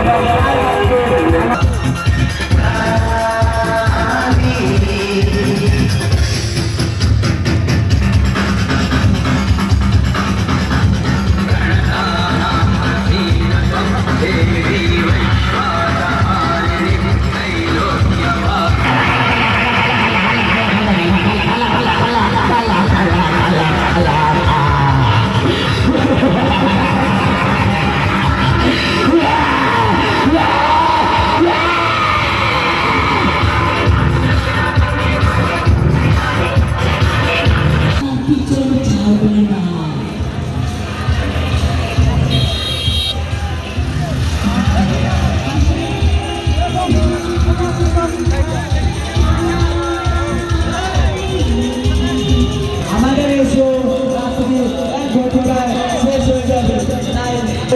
আমাদের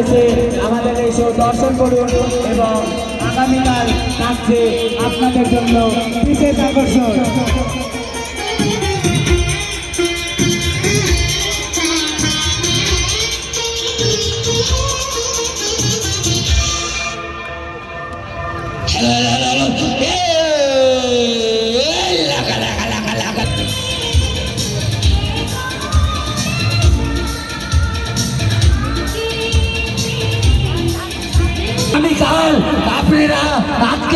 এসে আমাদের এই শো দর্শন করুন এবং আগামীকাল থাকছে আপনাদের জন্য বিশেষ আকর্ষণ।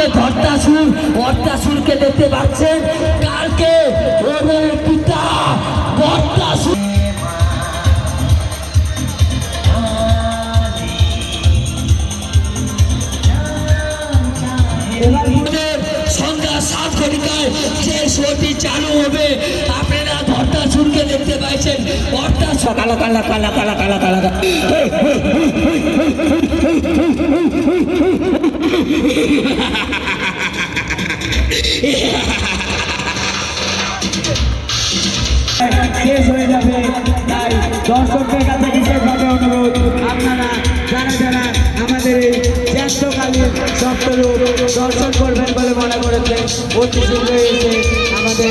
আজকে ধর্তাসুর অর্তাসুরকে দেখতে পাচ্ছেন কালকে ওদের পিতা বর্তাসুর সন্ধ্যা সাত ঘটিকায় যে শোটি চালু হবে, আপনারা ধর্তাসুরকে দেখতে পাইছেন। অর্তাসুর কালা কালা কালা কালা কালা কালা কালা। শেষ হয়ে যাবে। তাই দর্শকদের কাছে বিশেষভাবে অনুরোধ, আপনারা যারা যারা আমাদের এই জ্যেষ্ঠকালীন সপ্তরূপ দর্শন করবেন বলে মনে করেছেন, অতি সুন্দর আমাদের